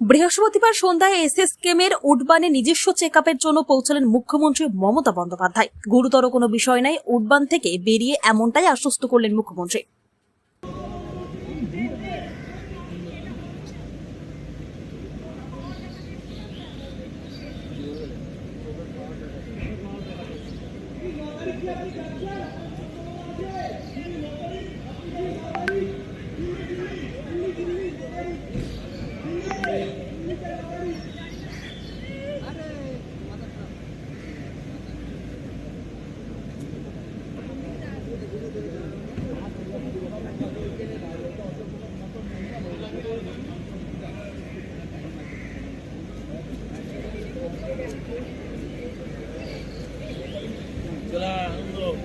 বৃহস্পতিবার সন্ধ্যায় এসএস কেমের উডবানে নিজস্ব চেক জন্য পৌঁছলেন মুখ্যমন্ত্রী মমতা বন্দ্যোপাধ্যায়। গুরুতর কোনো বিষয় নাই, উডবান থেকে বেরিয়ে এমনটাই আশ্বস্ত করলেন মুখ্যমন্ত্রী। Jalan, untuk.